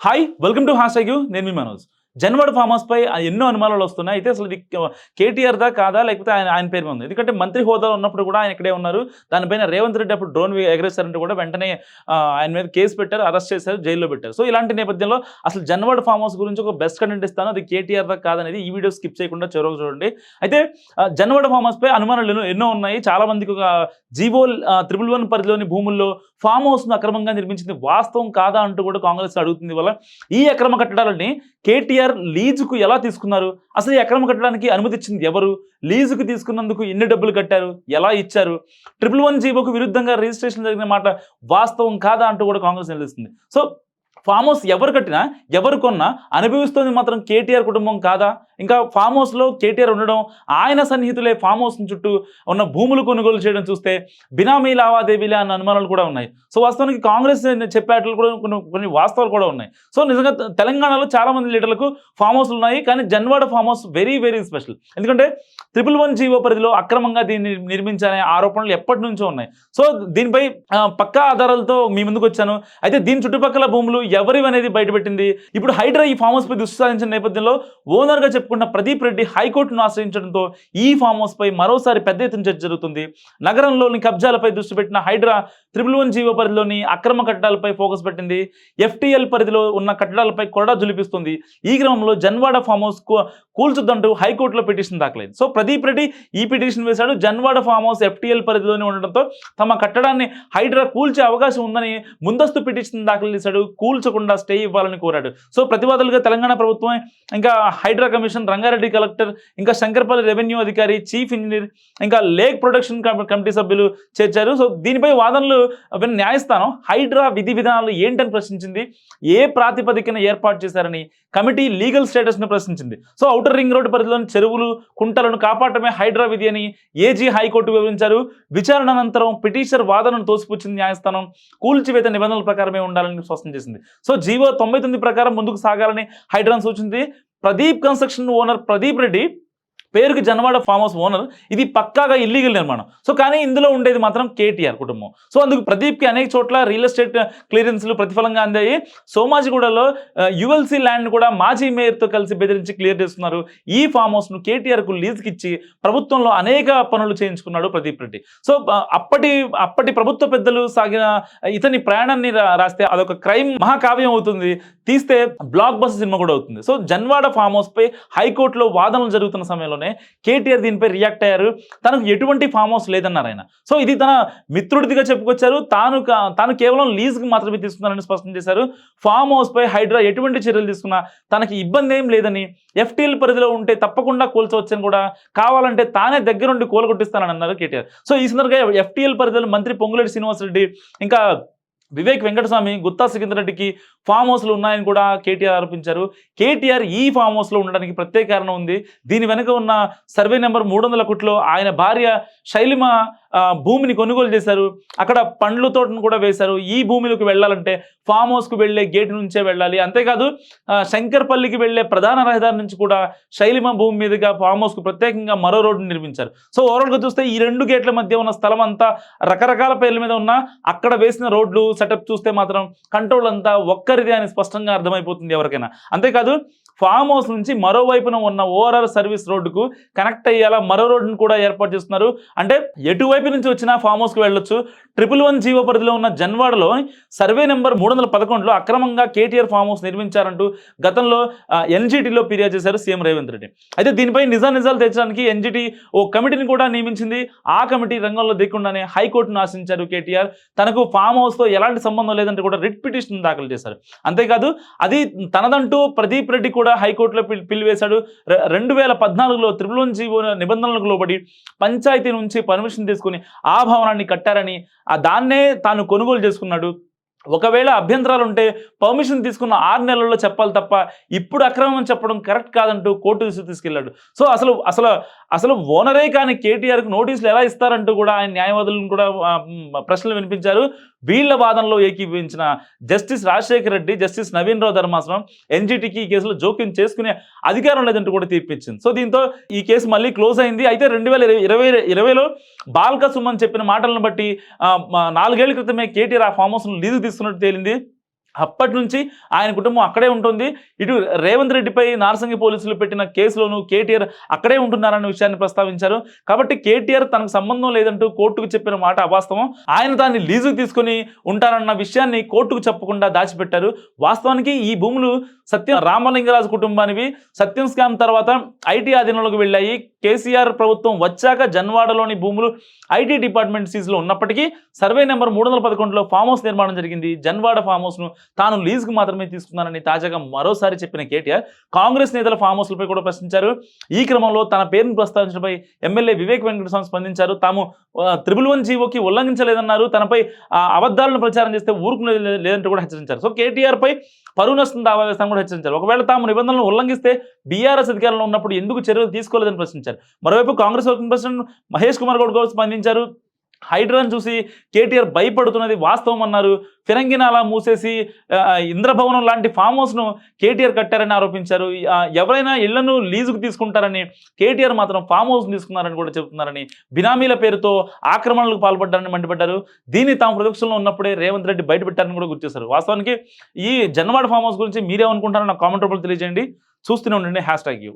Hi welcome to hash you నేను మీ Manoj Janwada farm హౌస్పై ఎన్నో అనుమానాలు వస్తున్నాయి. అయితే అసలు ఇది కేటీఆర్దా కాదా? లేకపోతే ఆయన ఆయన పేరు ఉంది ఎందుకంటే మంత్రి హోదాలో ఉన్నప్పుడు కూడా ఆయన ఇక్కడే ఉన్నారు. దానిపైన రేవంత్ రెడ్డి అప్పుడు డ్రోన్ ఎగరేశారంటే కూడా వెంటనే ఆయన మీద కేసు పెట్టారు అరెస్ట్ చేశారు జైల్లో పెట్టారు. సో ఇలాంటి నేపథ్యంలో అసలు జన్వాడ ఫామ్ హౌస్ గురించి ఒక బెస్ట్ కంటెంట్ ఇస్తాను. అది కేటీఆర్దా కాదనేది ఈ వీడియో స్కిప్ చేయకుండా చెరువు చూడండి. అయితే ఆ, జన్వాడ ఫామ్ హౌస్పై అనుమానాలు ఎన్నో ఎన్నో ఉన్నాయి. చాలా మందికి ఒక జీవో త్రిబుల్ వన్ పరిధిలోని భూముల్లో ఫామ్ హౌస్ను అక్రమంగా నిర్మించింది వాస్తవం కాదా అంటూ కూడా కాంగ్రెస్ అడుగుతుంది వల్ల ఈ అక్రమ కట్టడాలని కేటీఆర్ లీజుకు ఎలా తీసుకున్నారు? అసలు ఈ అక్రమ కట్టడానికి అనుమతి ఇచ్చింది ఎవరు? లీజుకు తీసుకున్నందుకు ఎన్ని డబ్బులు కట్టారు? ఎలా ఇచ్చారు? ట్రిపుల్ వన్ జీవోకు విరుద్ధంగా రిజిస్ట్రేషన్ జరిగిన మాట వాస్తవం కాదా అంటూ కూడా కాంగ్రెస్ నిలుస్తుంది సో ఫామ్ హౌస్ ఎవరు కట్టినా ఎవరు కొన్నా అనుభవిస్తుంది మాత్రం కేటీఆర్ కుటుంబం కాదా? ఇంకా ఫామ్ హౌస్లో కేటీఆర్ ఉండడం ఆయన సన్నిహితులే ఫామ్ హౌస్ చుట్టూ ఉన్న భూములు కొనుగోలు చేయడం చూస్తే బినామీ లావాదేవీలే అన్న అనుమానాలు కూడా ఉన్నాయి. సో వాస్తవానికి కాంగ్రెస్ చెప్పేటట్లు కూడా కొన్ని కొన్ని వాస్తవాలు కూడా ఉన్నాయి. సో నిజంగా తెలంగాణలో చాలా మంది లీడర్లకు ఫామ్ హౌస్లు ఉన్నాయి కానీ Janwada farm house very very special ఎందుకంటే ట్రిపుల్ వన్ జీవో పరిధిలో అక్రమంగా దీన్ని నిర్మించాలనే ఆరోపణలు ఎప్పటి నుంచో ఉన్నాయి. సో దీనిపై పక్కా ఆధారాలతో మీ ముందుకు వచ్చాను. అయితే దీని చుట్టుపక్కల భూములు ఎవరివి అనేది బయటపెట్టింది? ఇప్పుడు హైడ్రా ఈ ఫామ్ హౌస్ పై దృష్టి సాధించిన నేపథ్యంలో ఓనర్గా చెప్పుకున్న ప్రదీప్ రెడ్డి హైకోర్టును ఆశ్రయించడంతో ఈ ఫామ్ హౌస్ పై మరోసారి పెద్ద ఎత్తున చర్చ జరుగుతుంది. నగరంలోని కబ్జాలపై దృష్టి పెట్టిన హైడ్రా త్రిపుల్ వన్ జీవో పరిధిలోని అక్రమ కట్టడాలపై ఫోకస్ పెట్టింది. ఎఫ్టీఎల్ పరిధిలో ఉన్న కట్టడాలపై కొరడా జులిపిస్తుంది. ఈ క్రమంలో జన్వాడ ఫామ్ హౌస్ కు- కూల్చొద్దంటూ హైకోర్టులో పిటిషన్ దాఖలైంది. సో ప్రదీప్ రెడ్డి ఈ పిటిషన్ వేశాడు. జన్వాడ ఫామ్ హౌస్ ఎఫ్టీఎల్ పరిధిలోనే ఉండడంతో తమ కట్టడాన్ని హైడ్రా కూల్చే అవకాశం ఉందని ముందస్తు పిటిషన్ దాఖలు చేశాడు. కూల్చకుండా స్టే ఇవ్వాలని కోరాడు. సో ప్రతివాదులుగా తెలంగాణ ప్రభుత్వం ఇంకా హైడ్రా కమిషన్ రంగారెడ్డి కలెక్టర్ ఇంకా శంకర్పల్లి రెవెన్యూ అధికారి చీఫ్ ఇంజనీర్ ఇంకా లేక్ ప్రొడక్షన్ కమి- కమిటీ సభ్యులు చేర్చారు. సో దీనిపై వాదనలు న్యాయస్థానం హైడ్రా విధి విధానాలు ఏంటని ప్రశ్నించింది? ఏ ప్రాతిపదికన ఏర్పాటు చేశారని కమిటీ లీగల్ స్టేటస్ను ప్రశ్నించింది. సో ఔటర్ రింగ్ రోడ్డు పరిధిలోని చెరువులు కుంటలను కాపాడటమే హైడ్రా విధి అని ఏజీ హైకోర్టు వివరించారు. విచారణ అనంతరం పిటిషనర్ వాదనను తోసిపుచ్చింది న్యాయస్థానం. కూల్చివేత నిబంధనల ప్రకారమే ఉండాలని స్పష్టం చేసింది. సో జీవో తొంభై తొమ్మిది ప్రకారం ముందుకు సాగాలని హైడ్రాన్ సూచించింది ప్రదీప్ కన్స్ట్రక్షన్ ఓనర్ ప్రదీప్ రెడ్డి పేరుకి జనవాడ ఫామ్ హౌస్ ఓనర్ ఇది పక్కాగా ఇల్లీగల్ నిర్మాణం. సో కానీ ఇందులో ఉండేది మాత్రం కేటీఆర్ కుటుంబం. సో అందుకు ప్రదీప్కి అనేక చోట్ల రియల్ ఎస్టేట్ క్లియరెన్స్లు ప్రతిఫలంగా అందాయి. సోమాజిగూడలో యుఎల్సీ ల్యాండ్ కూడా మాజీ మేయర్తో కలిసి బెదిరించి క్లియర్ చేస్తున్నారు. ఈ ఫామ్ హౌస్ను కేటీఆర్కు లీజుకి ఇచ్చి ప్రభుత్వంలో అనేక పనులు చేయించుకున్నాడు ప్రదీప్ రెడ్డి. సో అప్పటి అప్పటి ప్రభుత్వ పెద్దలు సాగిన ఇతని ప్రయాణాన్ని రా- రాస్తే అదొక క్రైమ్ మహాకావ్యం అవుతుంది. తీస్తే బ్లాక్ బస్ సినిమా కూడా అవుతుంది. సో జన్వాడ ఫామ్ హౌస్ పై హైకోర్టులో వాదనలు జరుగుతున్న సమయంలో సమయంలోనే కేటీఆర్ దీనిపై రియాక్ట్ అయ్యారు. తనకు ఎటువంటి ఫామ్ హౌస్ లేదన్నారు ఆయన. సో ఇది తన మిత్రుడిదిగా చెప్పుకొచ్చారు. తాను తాను కేవలం లీజ్కి మాత్రమే తీసుకున్నారని స్పష్టం చేశారు. ఫామ్ హౌస్ పై హైడ్రా ఎటువంటి చర్యలు తీసుకున్నా తనకి ఇబ్బంది ఏం లేదని ఎఫ్టీఎల్ పరిధిలో ఉంటే తప్పకుండా కూల్చవచ్చని కూడా కావాలంటే తానే దగ్గరుండి కూలగొట్టిస్తానని అన్నారు కేటీఆర్. సో ఈ సందర్భంగా ఎఫ్టీఎల్ పరిధిలో మంత్రి పొంగులేటి శ్రీనివాసరెడ్డి ఇంకా వివేక్ వెంకటస్వామి గుత్తా సికింద్రెడ్డికి ఫామ్ హౌస్లు ఉన్నాయని కూడా కేటీఆర్ ఆరోపించారు. కేటీఆర్ ఈ ఫామ్ హౌస్లో ఉండడానికి ప్రత్యేక కారణం ఉంది. దీని వెనుక ఉన్న సర్వే నెంబర్ మూడు వందల ఆయన భార్య శైలిమ భూమిని కొనుగోలు చేశారు. అక్కడ పండ్ల తోటను కూడా వేశారు. ఈ భూమిలోకి వెళ్ళాలంటే ఫామ్ హౌస్కు వెళ్ళే గేట్ నుంచే వెళ్ళాలి. అంతేకాదు శంకర్పల్లికి వెళ్ళే ప్రధాన రహదారి నుంచి కూడా శైలిమ భూమి మీదుగా ఫామ్ హౌస్కు ప్రత్యేకంగా మరో రోడ్డు నిర్మించారు. సో ఓవరాల్గా చూస్తే ఈ రెండు గేట్ల మధ్య ఉన్న స్థలం అంతా రకరకాల పేర్ల మీద ఉన్న అక్కడ వేసిన రోడ్లు సెటప్ చూస్తే మాత్రం కంట్రోల్ అంతా ఒక్కరిదే అని స్పష్టంగా అర్థమైపోతుంది ఎవరికైనా. అంతేకాదు ఫామ్ హౌస్ నుంచి మరోవైపున ఉన్న ఓఆర్ఆర్ సర్వీస్ రోడ్డుకు కనెక్ట్ అయ్యేలా మరో రోడ్డును కూడా ఏర్పాటు చేస్తున్నారు. అంటే ఎటువైపు నుంచి వచ్చినా ఫామ్ హౌస్కి వెళ్ళొచ్చు. ట్రిపుల్ వన్ జీవో పరిధిలో ఉన్న జన్వాడలో సర్వే నెంబర్ మూడు వందల పదకొండులో అక్రమంగా కేటీఆర్ ఫామ్ హౌస్ నిర్మించారంటూ గతంలో ఎన్జిటిలో ఫిర్యాదు చేశారు సీఎం రేవంత్ రెడ్డి. అయితే దీనిపై నిజా నిజాలు తెచ్చడానికి ఎన్జిటి ఓ కమిటీని కూడా నియమించింది. ఆ కమిటీ రంగంలో దిక్కుండానే హైకోర్టును ఆశించారు కేటీఆర్. తనకు ఫామ్ హౌస్తో ఎలాంటి సంబంధం లేదంటే కూడా రిట్ పిటిషన్ దాఖలు చేశారు. అంతేకాదు అది తనదంటూ ప్రదీప్ రెడ్డి కూడా హైకోర్టులో పిల్ పిలివేశాడు. రెండు వేల పద్నాలుగులో త్రిపుల్ జీవో నిబంధనలకు లోబడి పంచాయతీ నుంచి పర్మిషన్ తీసుకుని ఆ భవనాన్ని కట్టారని ఆ దాన్నే తాను కొనుగోలు చేసుకున్నాడు. ఒకవేళ అభ్యంతరాలు ఉంటే పర్మిషన్ తీసుకున్న ఆరు నెలల్లో చెప్పాలి తప్ప ఇప్పుడు అక్రమం చెప్పడం కరెక్ట్ కాదంటూ కోర్టు తీసుకు తీసుకెళ్ళాడు. సో అసలు అసలు అసలు ఓనరే కానీ కేటీఆర్కు నోటీసులు ఎలా ఇస్తారంటూ కూడా ఆయన న్యాయవాదులను కూడా ప్రశ్నలు వినిపించారు. వీళ్ళ వాదనలో ఏకీభవించిన జస్టిస్ రాజశేఖర రెడ్డి జస్టిస్ నవీన్ రావు ధర్మాసనం ఎన్జిటికి ఈ కేసులో జోక్యం చేసుకునే అధికారం లేదంటూ కూడా తీర్పిచ్చింది. సో దీంతో ఈ కేసు మళ్ళీ క్లోజ్ అయింది. అయితే రెండు వేల ఇరవై ఇరవైలో బాల్క సుమన్ చెప్పిన మాటలను బట్టి నాలుగేళ్ళ క్రితమే కేటీఆర్ ఆ ఫామ్ హౌస్ను లీజు తీసుకున్నట్టు తేలింది. అప్పటి నుంచి ఆయన కుటుంబం అక్కడే ఉంటుంది. ఇటు రేవంత్ రెడ్డిపై నార్సింగి పోలీసులు పెట్టిన కేసులోను కేటీఆర్ అక్కడే ఉంటున్నారన్న విషయాన్ని ప్రస్తావించారు. కాబట్టి కేటీఆర్ తనకు సంబంధం లేదంటూ కోర్టుకు చెప్పిన మాట అవాస్తవం. ఆయన దాన్ని లీజుకు తీసుకుని ఉంటారన్న విషయాన్ని కోర్టుకు చెప్పకుండా దాచిపెట్టారు. వాస్తవానికి ఈ భూములు సత్యం రామలింగరాజు కుటుంబానివి. సత్యం స్కామ్ తర్వాత ఐటీ ఆధీనంలోకి వెళ్ళాయి. కేసీఆర్ ప్రభుత్వం వచ్చాక జన్వాడలోని భూములు ఐటీ డిపార్ట్మెంట్ సీజ్లో ఉన్నప్పటికీ సర్వే నెంబర్ మూడు వందల పదకొండులో ఫామ్ హౌస్ నిర్మాణం జరిగింది. జన్వాడ ఫామ్ హౌస్ను తాను లీజుకు మాత్రమే తీసుకున్నానని తాజాగా మరోసారి చెప్పిన కేటీఆర్ కాంగ్రెస్ నేతల ఫామ్ హౌస్లపై కూడా ప్రశ్నించారు. ఈ క్రమంలో తన పేరును ప్రస్తావించడంపై ఎమ్మెల్యే వివేక్ వెంకటస్వామి స్పందించారు. తాము త్రిబుల్ వన్ జీవోకి ఉల్లంఘించలేదన్నారు. తనపై ఆ, అబద్ధాలను ప్రచారం చేస్తే ఊరుకునేది లే- లేదంటూ కూడా హెచ్చరించారు. సో కేటీఆర్ పై పరువు నష్టం దావా వేస్తామని కూడా హెచ్చరించారు. ఒకవేళ తాము నిబంధనలను ఉల్లంఘిస్తే బీఆర్ఎస్ అధికారంలో ఉన్నప్పుడు ఎందుకు చర్యలు తీసుకోలేదని ప్రశ్నించారు. మరోవైపు కాంగ్రెస్ వర్కింగ్ ప్రెసిడెంట్ మహేష్ కుమార్ గౌడ్ కూడా స్పందించారు. హైడ్రాను చూసి కేటీఆర్ భయపడుతున్నది వాస్తవం అన్నారు. ఫిరంగినాల మూసేసి ఇంద్రభవనం లాంటి ఫామ్ హౌస్ను కేటీఆర్ కట్టారని ఆరోపించారు. ఎవరైనా ఇళ్ళను లీజుకు తీసుకుంటారని కేటీఆర్ మాత్రం ఫామ్ హౌస్ తీసుకున్నారని కూడా చెబుతున్నారని బినామీల పేరుతో ఆక్రమణలకు పాల్పడ్డారని మండిపడ్డారు. దీన్ని తాము ప్రతిపక్షంలో ఉన్నప్పుడే రేవంత్ రెడ్డి బయటపెట్టారని కూడా గుర్తిస్తారు వాస్తవానికి ఈ జన్వాడ ఫామ్ హౌస్ గురించి మీరేమనుకుంటారో నాకు కామెంట్ రూపంలో తెలియజేయండి. చూస్తూనే ఉండండి హ్యాష్ ట్యాగ్ యూ.